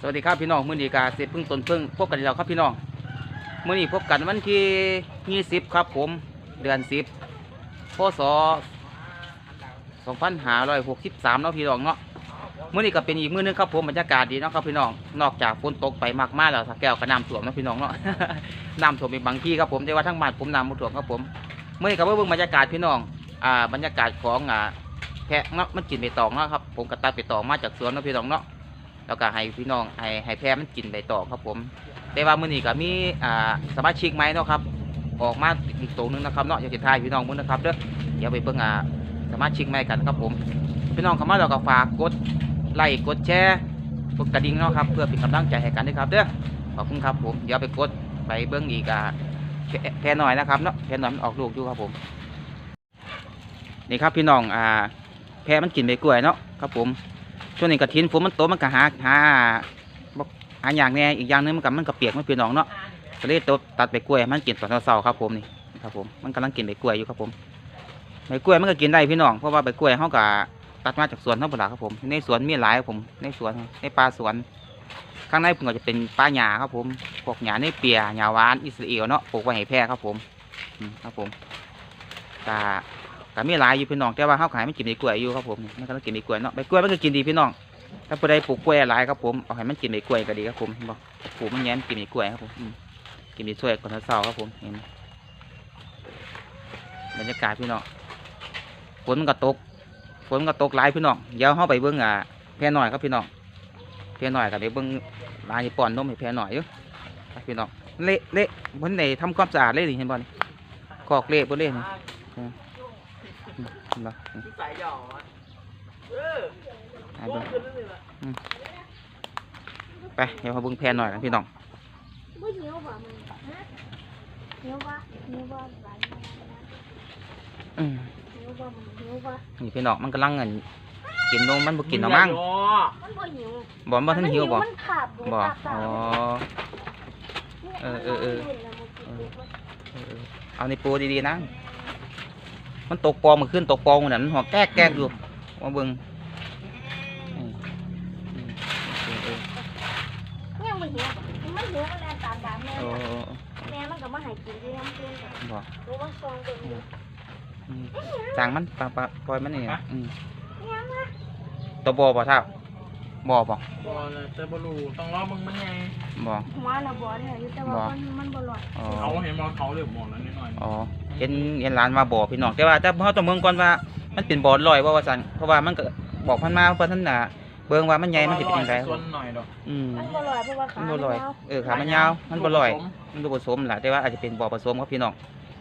สวัสดีครับพี่น้องมื้อนี้กาเสร็จพึ่งตนพึ่งพบกันแล้วครับพี่น้องมื้อนี้พบกันวันที่ 20 ครับผมเดือน 10พศ2563เนาะพี่น้องเนาะมื้อนี้ก็เป็นอีกมื้อนึงครับผมบรรยากาศดีเนาะครับพี่น้องนอกจากฝนตกไปมากมากแล้วสักแก้วก็น้ำท่วมเนาะพี่น้องเนาะน้ำท่วมอีกบางที่ครับผมแต่ว่าทั้งบ้านผมน้ำบ่ท่วมครับผมมื้อนี้ก็เบิ่งบรรยากาศพี่น้องอ่าบรรยากาศของอ่าแพะเนาะมันกินใบตองเนาะครับผมก็ตัดใบตองมาจากสวนเนาะพี่น้องเนาะ แล้วก็ให้พี่น้องให้ให้แพะมันกินใบตองครับผม แต่ว่ามื้อนี้ก็มีอ่าสมาชิกใหมเนาะครับ ออกมาอีกตัวหนึงนะครับเนาะอยากจะทายพี่น้องมื้อนะครับเด้อเดี๋ยวไปเบิ่งอ่าสมาชิกใหมกันครับผมพี่น้องเข้ามาแล้วก็ฝากกดไลค์กดแชร์กดกระดิ่งเนาะครับเพื่อเป็นกำลังใจให้กันด้วยครับเด้อขอบคุณครับผมเดี๋ยวไปกดไปเบิ่งอีกอ่าแพะแพะหน่อยนะครับเนาะแพะหน่อยมันออกลูกอยู่ครับผมนี่ครับพี่น้องอ่าแพะมันกินใบกล้วยเนาะครับผม ช่วงนี้กระถินฝนมันโตมันก็หาหาบ่หาอย่างแน่อีกอย่างหนึงมันก็มันก็เปียกมันพี่น้องเนาะก็เลยตตัดใบกล้วยมันกินตอนเช้าๆครับผมนี่ครับผมมันกำลังกินใบกล้วยอยู่ครับผมใบกล้วยมันก็กินได้พี่น้องเพราะว่าใบกล้วยเขาก็ตัดมาจากสวนท่าไหร่ครับผมในสวนมีหลายครับผมในสวนในป่าสวน ข้างในผมก็จะเป็นป่าหญ้าครับผมพวกหญ้าในเปียหญ้าหวานอิสราเอลเนาะปลูกไว้ให้แพะครับผมอืมครับผมกา ก็มีหลายอยู่พี่น้องแต่ว่าเขาขายไมันกินใบกล้วยอยู่ครับผมมันก็ต้องกินใบกล้วยเนาะใบกล้วยมันก็กินดีพี่น้องถ้าผู้ใดปลูกกล้วยหลายครับผมเอาให้มันกินใบกล้วยก็ดีครับผมบอกปลูกมันแย้มกินใบกล้วยครับผมกินใบกล้วยก่อนเช้าครับผมเห็นบรรยากาศพี่น้องฝนมันก็ตกฝนมันก็ตกหลายพี่น้องเดี๋ยวเขาไปเบิ้งอ่าแพร่หน่อยครับพี่น้องแพร่หน่อยกับไปเบิ้งร้านที่ป้อนนมให้แพร่หน่อยอยู่ครับพี่น้องเละเละบนไหนทำความสะอาดเลยนี่เห็นบ่นี่กอกเละบนเละนี่ เห็นปะสายหยอดเออให้โอ้เบิ่งขึ้นเลยล่ะไปเดี๋ยวมาเบิ่งแพนหน่อยนะพี่น้องไม่เหนียวป่ะมันฮะเหนียวป่ะเหนียวป่ะหลายนะอืมเหนียวป่ะมันเหนียวป่ะนี่พี่น้องมันกำลังเงินกินนมมันบ่กินหรอมั้งมันบ่หิวบ่บ่ทันหิวบ่มันขาดบ่อ๋อเออเออเออเออ เออ เอาในปูดีๆนะ มันตกปองมันขึ้นตกปองมันนั่นหัวแก๊กแก๊กอยู่มาเบิ่งอืมอืมเออเออเนี่ยมันหิวป่ะมันหิวมันแรงตามตามแม่เออเออแม่มันก็มาให้กินด้วยน้ำเกลือป่ะบ่รู้ว่าซองเป็นอยู่อืมจางมันปลาปลาปล่อยมันนี่นะอืมตัวบ่บ่เท่าบ่บ่บอเลยแต่บอลูต้องรอมึงมันไงบ่หัวน่ะบ่เนี่ยแต่ว่ามันมันบ่หลอดอ๋อเขาเห็นมอเขาเลยมอแล้วนิดหน่อยอ๋อ เห็นเห็นร้านมาบ่อพี่น้องแต่ว่าแต่เขาต้องเมืองก่อนว่ามันเป็นบ่อลอยว่าว่าซั่นเพราะว่ามันก็บอกพันมาเพราะท่านน่ะเบิ่งว่ามันใหญ่มันสิเป็นจังไดส่วนหน่อยดอกอืมมันบ่หลอดเพราะว่าขามันบ่ลอยยาวเออขามันยาวมันบ่ลอยมันดูผสมล่ะแต่ว่าอาจจะเป็นบ่อผสมครับพี่น้อง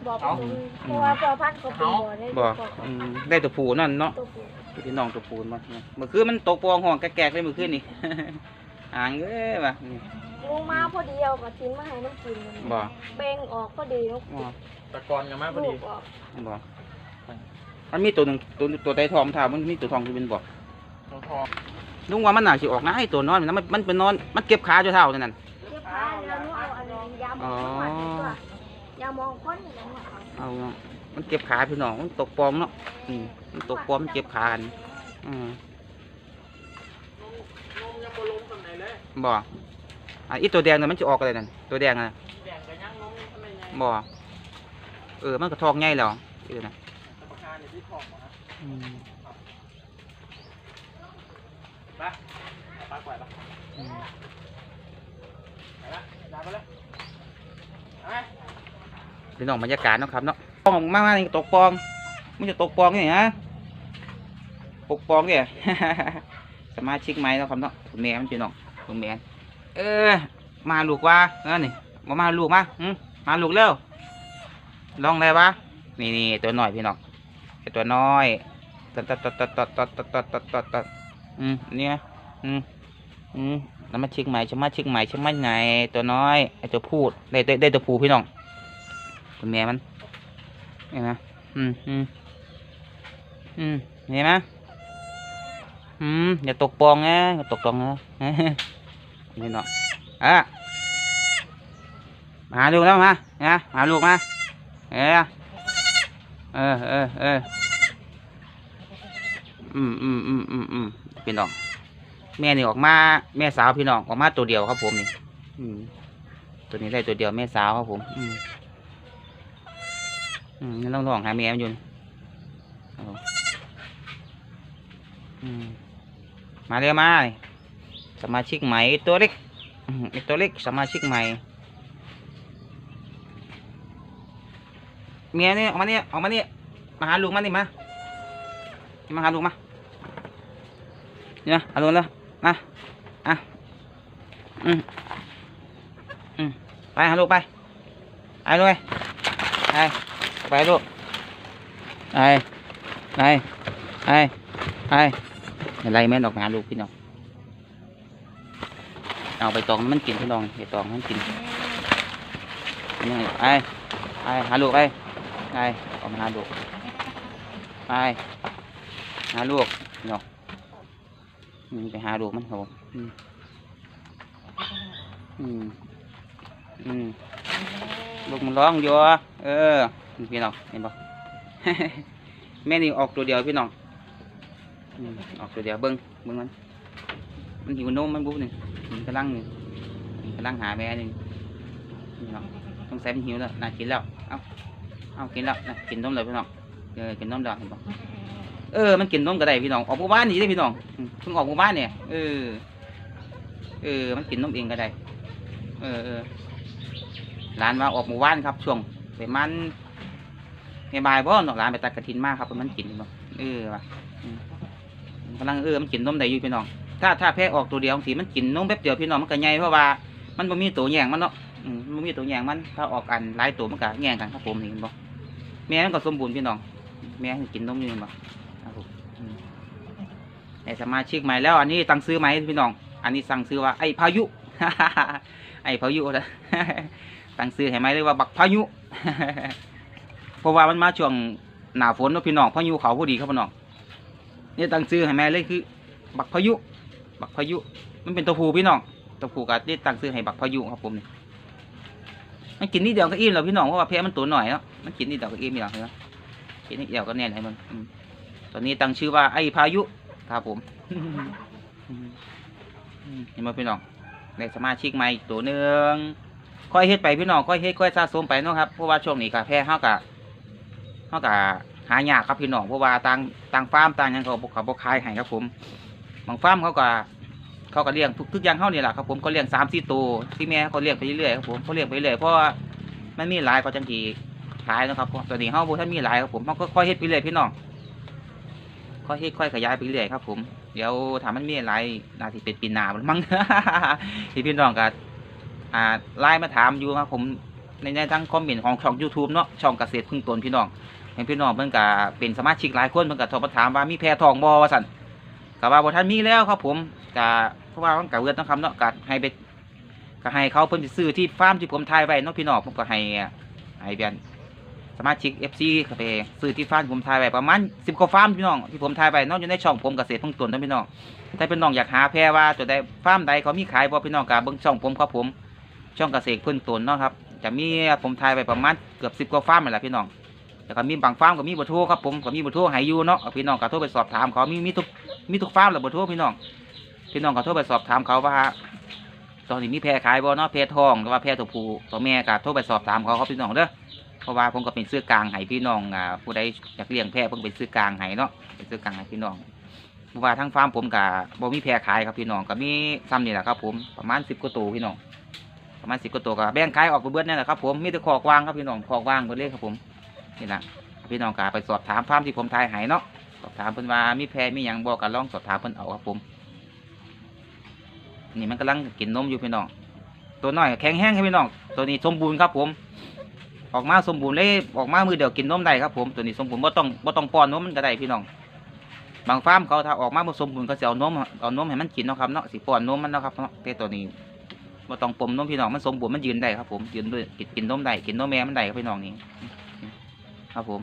บ่เป็นเพราะว่าพอพันธุ์เขาเป็นบ่ได้บ่อืมได้ตัวผู้นั่นเนาะตัวผู้พี่น้องตัวผู้มาเมื่อคืนมันตกปองห้องแกกๆเลยเมื่อคืนนี่ อ่างเอ้ยว่ะนี่ลงมาพอดีเอาก็ทิ้งมาให้มันกินบ่เบ่งออกพอดีลูกบ่ตะกอนกันมากพอลูดีกออกบ่มันมีตัวหนึงตัวตัวใดทองถามมันมีตัวทองที่เป็นบ่ทองทองลุงว่ามันน่าสิออกนะไอ้ตัวนอนมันมันมันเป็นนอนมันเก็บขาอยู่เท่านั่นเก็บผ้าแล้วลูกเอาอันนี้ยามองคนมาดีกว่ายามองคนนี่แหละเอาเอาเนาะมันเก็บขาพี่น้องมันตกปองเนาะอืมมันตกปองมันเก็บขากันอืม นมยังบอลงตรงไหนเลย บ่อะอีตัวแดงน่ะมันจะออกอะไรนั่นตัวแดงน่ะแดงกันยังนมยังทำไมไงบ่เออมันก็ทองใหญ่แล้วเออนะปากกาเนี่ยที่ทองนะอืมไปปากไหวปะอืมไปละได้ไปละไปพี่น้องบรรยากาศเนาะครับเนาะปองมากๆนี่ตกปองมันจะตกปองนี่ฮะตกปองเนี่ย สมาชิกไหมเนาะครับเนาะคุณแม่มันพี่น้อง คุณแม่เออ มาลูกว่าเออนี่มามาลูกมาอืมมาลูกเร็วลองได้ปะนี่นี่ตัวน้อยพี่น้องไอ้ตัวน้อยตัดตัดตัดตัดตัดตัดตัดตัดตัดตัดตัดอืมเนี่ยอืมอืมสมาชิกใหม่สมาชิกใหม่สมาชิกไหนตัวน้อยไอ้ตัวพูดได้ได้ได้ตัวผู้พี่น้องคุณแม่มันเห็นไหมอืมอืมอืมเห็นไหมอืมอย่าตกปองนะอย่าตกปองนะ นี่เนาะอะมาหาลูกแล้วมานะมาหาลูกมาเออเออเออเอออืมอืมอืมอืมอืมพี่น้องแม่นี่ออกมาแม่สาวพี่น้องออกมาตัวเดียวครับผมนี่อืมตัวนี้ได้ตัวเดียวแม่สาวครับผม อืมอืมนี่ต้องลองหาแม่มันอยู่มอืมมาเร็วมา สมาชิกใหม่ตัวเล็กตัวเล็กสมาชิกใหม่เมียนี่ออกมาเนี่ยออกมาเนี่ยมาหาลุงมานี่มามาหาลุงมาเนี่ยเอาลงแล้วมาอะอืมอืมไปหาลูกไปไปลูกไปไปไปลูกไปไปไปไปอะไรแม่นออกหาลูกพี่น้อง เอาไปตองมันกินพี่น้องไปตองมันกินนี่ไปไปหาลูกไปไปออกมาหาลูกไปหาลูกพี่น้องอืมไปหาดูกมันครับผมอืมอืมอืมลูกมันร้องอยู่อเออพี่น้องเห็นปะแม่นี่ออกตัวเดียวพี่น้องอออกตัวเดียวเบิ้งเบิ้งมันมันหิวนมมันบุ๊บหนึ่ง มันกำลังมันกำลังหาแม่หนึ่งพี่น้องต้องใส่มันหิวแล้วน่ากินแล้ว เอาเอากินแล้วนะกินน้มเลยพี่น้องเออกินนมแล้วเห็นปะเออ มันกินน้มก็ได้พี่น้อง ออกหมู่บ้านนี่ได้พี่น้องเพิ่งออกหมู่บ้านเนี่ย เออ เออ มันกินน้มเองก็ได้ เออเออร้านว่าออกหมู่บ้านครับ ช่วงไปมันในบ่ายบ่เนาะร้านไปตัดกระถินมากครับมันกินเออว่ะอืมกำลังเออมันกินน้มได้อยู่พี่น้อง ถ้าถ้าแพ้ออกตัวเดียวบางทีมันกินนมแป๊บเดียวพี่น้องมันก็ใหญ่เพราะว่ามันบ่มีตัวแย่งมันเนาะมันมีตัวแย่งมันถ้าออกอันหลายตัวมันก็แย่งกันครับผมนี่เห็นบ่แม่มันก็สมบูรณ์พี่น้องแม่มันกินนมอยู่เห็นบ่ครับผมอืมในสมาชิกใหม่แล้วอันนี้ตั้งซื้อไหมพี่น้อง อันนี้สั่งซื้อว่าไอพายุ ไอพายุนะตั้งซื้อให้ไหมเรียกว่าบักพายุเพราะว่ามันมาช่วงหนาฝนเนาะพี่น้องพายุเขาพอดีครับพี่น้องนี่ตั้งซื้อให้แม่เลยคือ บักพายุ บักพายุ มันเป็นตัวผู้พี่น้องตัวผู้ก็ได้ตั้งซื้อให้บักพายุครับผมนี่มันกินนิดเดียวก็อิ่มแล้วพี่น้องเพราะว่าแพ้มันตัวหน่อยเนาะมันกินนิดเดียวก็อิ่มแล้วเนาะกินนิดเดียวก็แน่นให้มันตอนนี้ตั้งชื่อว่าไอ้พายุครับผมเห็นไหมพี่น้องในสมาชิกใหม่อีกตัวหนึ่งค่อยเฮ็ดไปพี่น้องค่อยเฮ็ดค่อยสะสมไปเนาะครับเพราะว่าช่วงนี้กาแฟเฮากะเฮากะหายากครับพี่น้องเพราะว่าต่างต่างฟาร์มต่างยังเขาบ่เขาบ่ขายให้ครับผม บางฟาร์มเขาก็เขาก็เลี้ยงทุกอย่างเฮานี่แหละครับผมเขาเลี้ยงสามสี่ตัวที่แม่เขาเลี้ยงไปเรื่อยๆครับผมเขาเลี้ยงไปเรื่อยเพราะว่ามันมีหลายเขาจังทีขายนะครับตอนนี้เฮาบ่ทันมีหลายครับผมเฮาก็ค่อยเฮ็ดไปเรื่อยพี่น้องค่อยๆค่อยขยายไปเรื่อยครับ ผม เดี๋ยวถามมันมีอะไรนาทีเป็นปีนามันมั้งที่พี่น้องก็อ่าไลน์มาถามอยู่ครับผมในในทั้งคอมเมนต์ของช่อง YouTube เนาะช่องเกษตรพึ่งตนพี่น้องเห็นพี่น้องเพิ่นก็เป็นสมาชิกหลายคนเพิ่นก็โทรมาถามว่ามีแพรทองบ่ว่าซั่น ก็ว่าบ่ทันมีแล้วครับผมก็เพราะว่ามันก็เวิร์ดเนาะครับเนาะก็ให้ไปก็ให้เขาเพิ่นไปซื้อที่ฟาร์มที่ผมถ่ายไว้เนาะพี่น้องผมก็ให้ให้เบียนสมาชิก FC เข้าไปซื้อที่ฟาร์มผมถ่ายไว้ประมาณสิบกว่าฟาร์มพี่น้องที่ผมถ่ายไว้นอกอยู่ในช่องผมเกษตรทุ่งตนนะพี่น้องถ้าเป็นน้องอยากหาแพรว่าตัวใดฟาร์มใดเขามีขายบ่พี่น้องกับเบิ่งช่องผมครับผม ช่องเกษตรพึ่งตนเนาะครับจะมีผมถ่ายไว้ประมาณเกือบสิบกว่าฟาร์มนั่นแหละพี่น้องแล้วก็มีบางฟาร์มก็มีเบอร์โทรครับผมก็มีเบอร์โทรให้อยู่เนาะพี่น้องก็โทรไปสอบถามเขามีมีทุก มีทุกฟาร์มเลยเบอร์โทรพี่น้อง พี่น้องก็โทรไปสอบถามเขาว่า ตอนนี้มีแพรขายบ่เนาะแพรทองหรือว่าแพรตัวผู้ตัวแม่ก็โทรไปสอบถามเขาครับพี่น้องเด้อเพราะว่าผมก็เป็นซื้อกลางให้พี่น้องอ่าผู้ใดอยากเลี้ยงแพะเพิ่งเป็นซื้อกลางให้เนาะเป็นซื้อกลางให้พี่น้องเพราะว่าทั้งฟาร์มผมกับบ่มีแพะขายครับพี่น้องก็มีซ้ำนี่แหละครับ ผมประมาณสิบกว่าตัวพี่น้องประมาณสิบกว่าตัวก็แบ่งขายออกไปเบิดนั่นแหละครับผมมีแต่ขอกวางครับพี่น้องขอกวางเบิดเลยครับผมนี่แหละพี่น้องก็ไปสอบถามฟาร์มที่ผมทายให้เนาะ ถามเพิ่นว่ามีแพะมีหยังบอกกันลองสอบถามเพิ่นเอาครับผม นี่มันกำลังกินนมอยู่พี่น้อง ตัวน้อยแข็งแห้งครับพี่น้อง ตัวนี้สมบูรณ์ครับผม ออกมาสมบูรณ์เลยออกมามือเดียวกินนมได้ครับผมตัวนี้สมบูรณ์บ่ต้องบ่ต้องป้อนนมมันก็ได้พี่น้อง บางฟาร์มเขาถ้าออกมาบ่สมบูรณ์เขาจะเอานมเอานมให้มันกินเนาะครับเนาะสิป้อนนมมันเนาะครับเนาะแต่ตัวนี้บ่ต้องปมนมพี่น้องมันสมบูรณ์มันยืนได้ครับผมยืนด้วยกินกินนมได้กินนมแม่มันได้ครับพี่น้องนี่ครับผม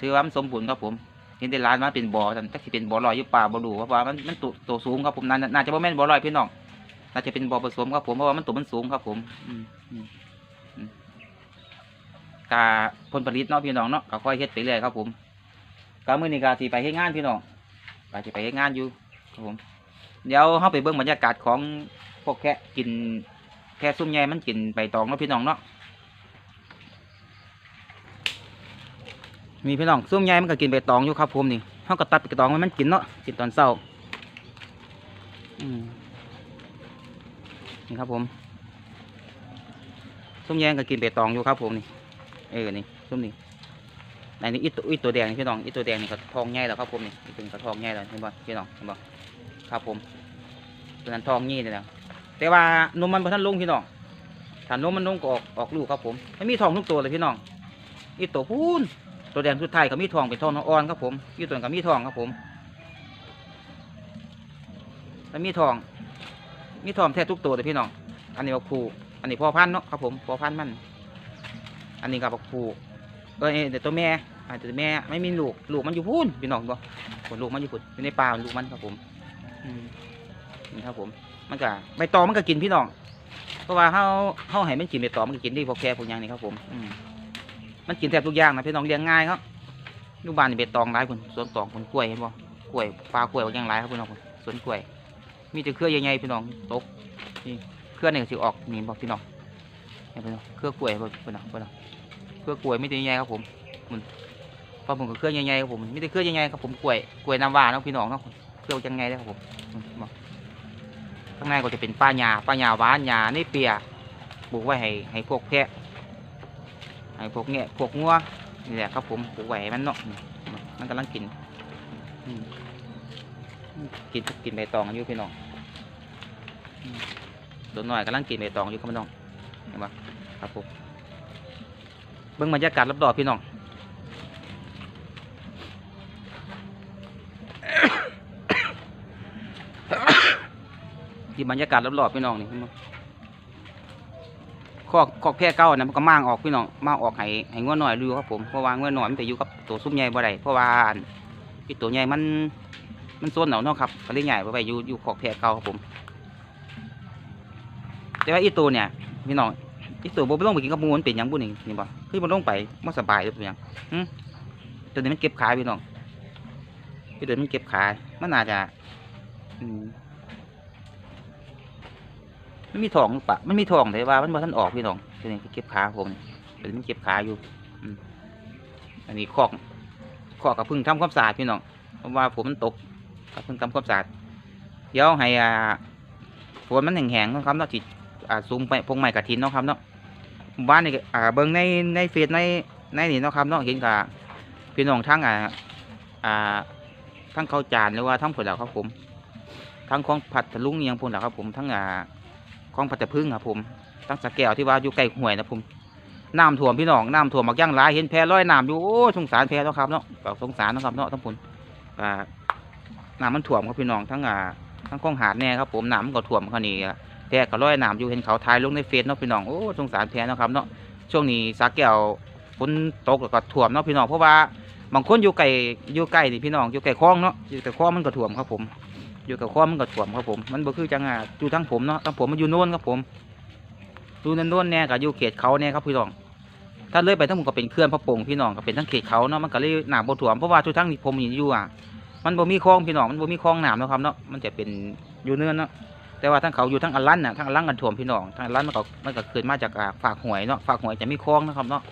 ถือว่ามันสมบูรณ์ครับผม เห็นได้ร้านมาเป็นบ่อแต่ถ้าสิเป็นบ่อลอยอยู่ป่าบ่รู้เพราะว่ามันมันตัวตัวสูงครับผมน่าน่าจะบ่แม่นบ่อลอยพี่น้องน่าจะเป็นบ่อผสมครับผมเพราะว่ามันตัวมันสูงครับผมกาผลผลิตเนาะพี่น้องเนาะก็ค่อยเฮ็ดไปเรื่อยครับผมกามื้อนี้ก็สิไปเฮ็ดงานพี่น้องก็สิไปเฮ็ดงานอยู่ครับผม เดี๋ยวเฮาไปเบิ่งบรรยากาศของพวกแค่กินแค่ซุ่มใหญ่มันกินใบตองเนาะพี่น้องเนาะ มีพี่น้องซุ่มใหญ่มันก็กินใบตองอยู่ครับผมนี่เฮาก็ตัดใบตองให้มันกินเนาะกินตอนเช้าอนี่ครับผมซุ่มใหญ่ก็กินใบตองอยู่ครับผมนี่เออนี่ซุ่มนี่ในนี้อีตัวอีตัวแดงนี่พี่น้องอีตัวแดงนี่ก็ทองใหญ่แล้วครับผมนี่อีตัวนี้ก็ทองใหญ่แล้วเห็นบ่พี่น้องเห็นบ่ครับผมตัวนั้นทองยี่เลยนะแต่ว่านมมันบ่ทันลงพี่น้องถ้านมมันลงก็ออกออกลูกครับผมไม่มีทองทุกตัวเลยพี่น้องอีตัวพูน ตัวแดงสุดท้ายก็มีทองเป็นทองอ่อนครับผมอีตัวนั้นก็มีทองครับผมแล้วมีทอง มีทองแท้ทุกตัวเลยพี่น้อง อันนี้บักผูอันนี้พ่อพันเนาะครับผมพ่อพันมัน อันนี้กับบักผูเออเดี๋ยวตัวแม่อาจจะแม่ไม่มีลูก ลูกมันอยู่พูนพี่น้องบ่ผลลูกมันอยู่พุ่นอยู่ในป่าลูกมันครับผมนี่ครับผม มันก็ใบตองมันก็กินพี่น้อง เพราะว่าเฮาเฮาให้มันกินใบตองมันก็กินได้พวกแค่พวกอย่างนี้ครับผม อืม มันกินแทบทุกอย่างนะพี่น้องเลี้ยงง่ายครับลูกบ้านนี่ใบตองหลายคนสวนตองคนกล้วยเห็นบ่กล้วยปลากล้วยอย่างหลายครับพี่น้องพุ่นสวนกล้วย มีแต่เครือใหญ่ๆพี่น้องตกนี่เครือนี่ก็สิออกนี่บอกพี่น้องเห็นพี่น้องเครือกล้วยบ่พี่น้องพี่น้องเครือกล้วยมีแต่ใหญ่ครับผมมันพอผมกับเครือใหญ่ๆครับผมมีแต่เครือใหญ่ๆครับผมกล้วยกล้วยน้ำว้าเนาะพี่น้องเนาะเครือจังไงเด้ครับผมบอกข้างในก็จะเป็นป้าหญ้าป้าหญ้าหวานหญ้าในเปียปลูกไว้ให้ให้พวกแพะ ให้พวกแงะพวกงัวนี่แหละครับผมปลูกไว้ให้มันเนาะนี่มันกำลังกินกินกินใบตองอยู่พี่น้องอืมตัวน้อยกำลังกินใบตองอยู่ครับพี่น้องเห็นปะครับผมเบิ่งบรรยากาศรอบๆพี่น้องที่บรรยากาศรอบๆพี่น้องนี่เห็นปะ คอกคอกแพร่เก้านะมันก็มางออกพี่น้องมางออกให้ให้งัวหน่อยดูครับผมเพราะว่างัวหน่อยมันไปอยู่กับตัวซุ้มใหญ่บ่ได้เพราะว่าพี่ตัวใหญ่มันมันโซนเหนาเนาะครับก็เลยใหญ่ไปไปอยู่อยู่ขอกแพร่เก่าครับผม แต่ว่าอีตัวเนี่ยพี่น้องอีตัวบ่ต้องไปกินกับมูมันเป็นหยังบุญนี่นี่บ่คือมันลงไปมันสบายหรือเปล่าตัวนี้มันเก็บขายพี่น้องอีตัวนี้มันเก็บขายมันน่าจะอื มมันมีทองหรือเปล่ามันมีทองแต่ว่ามันบ่ทันออกพี่น้องตัวนี้เก็บขาผมตัวนี้มันเก็บขาอยู่อันนี้คอกคอกกับพึ่งทำความสะอาดพี่น้องเพราะว่าฝนมันตกครับพิ่งทำความสะอาดเดี๋ยวให้อ่าฝนมันแห้งๆนะครับเนาะจิอ่าซูมไปพงไม้กระถินเนาะครับเนาะบ้านนี่อ่าเบิ่งในในเฟซในในนี่เนาะครับเนาะเห็นกับพี่น้องทั้งอ่าอ่าทั้งเขาวจานหรือว่าทั้งผลเหล่าครับผมทั้งของผัดทะลุงเนียงผลเหล่าครับผมทั้งอ่า ของผัดตะพึ่งครับผมทั้งสะแก้วที่ว่าอยู่ใกล้ห้วยนะผมน้ำท่วมพี่น้องน้ำท่วมมักย่างหลายเห็นแพลอยน้ำอยู่โอ้สงสารแพเนาะครับเนาะก็สงสารนะครับเนาะทั้งผลอ่าน้ำมันถ่วมครับพี่น้องทั้งอ่าทั้งกล้องหาดแน่ครับผมน้ำมันก็ถ่วมเขานี่แพก็ร้อยน้ำอยู่เห็นเขาทายลงในเฟซเนาะพี่น้องโอ้สงสารแพเนะครับเนาะช่วงนี้สาแก้วฝนตกแล้วก็ถ่วมเนาะพี่น้องเพราะว่าบางคนอยู่ไกลอยู่ใกล้นี่พี่น้องอยู่ใกล้คลองเนาะอยู่ใกล้คลองมันก็ถ่วมครับผม อยู่กับคลองมันก็ถ่วมครับผม มันบ่คือจังอะอยู่ทั้งผมเนาะทั้งผมมันอยู่โน่นครับผมอยู่นั่นโน่นแน่กับอยู่เขตเขาแน่ครับพี่น้อง ถ้าเลื่อยไปทั้งหมดก็เป็นเคลื่อนพระโป่งพี่น้องก็เป็นทั้งเขตเขาเนาะมันก็เลยหนาบ่ถ่วมเพราะว่าทุกทั้งที่ผมเห็นอยู่อะมันบ่มีคลองพี่น้องมันบ่มีคลองหน้ำเนะครับเนาะมันจะเป็นอยู่เนินเนาะแต่ว่าทั้งเขาอยู่ทั้งอันลันน่ะทั้งอันลันกันถ่วมพี่น้องทั้งอันลันมันก็มันก็เกิดมาจากอ่าฝากหวยเนาะฝากหวยจะมีคลองนะครับเนาะ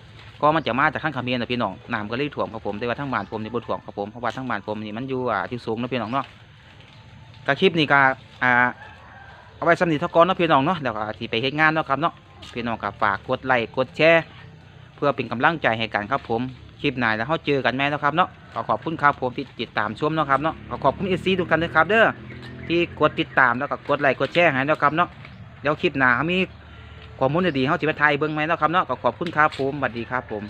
ก็มันจะมาจากทั้งคำเมียนนะพี่น้องน้ำก็เลยถ่วมครับผมแต่ว่าทั้งบ้านผมนี่บ่ถ่วมครับผมเพราะว่าทั้งบ้านผมนี่มันอยู่อ่าที่สูงนะพี่น้องเนาะ กคลิปนี้ก็อ่าเอาไว้สำนีทกอนเนาะพี่น้องเนาะเดี๋ยวก็ที่ไปเฮ็ดงานเนาะครับเนาะพี่น้องก็ฝากกดไลค์กดแชร์เพื่อเป็นกำลังใจให้กันครับผมคลิปหน้าแล้วเราเจอกันแม่นะครับเนาะขอขอบคุณครับผมที่ติดตามชมเนาะครับเนาะขอขอบคุณเอซีทุกท่านด้วยครับเด้อที่กดติดตามแล้วก็กดไลค์กดแชร์ให้เนาะครับเนาะเดี๋ยวคลิปหน้าเขามีข้อมูลดีๆเขาจิมาไทยเบิ้งไหมเนาะครับเนาะขอขอบคุณครับผมสวัสดีครับผม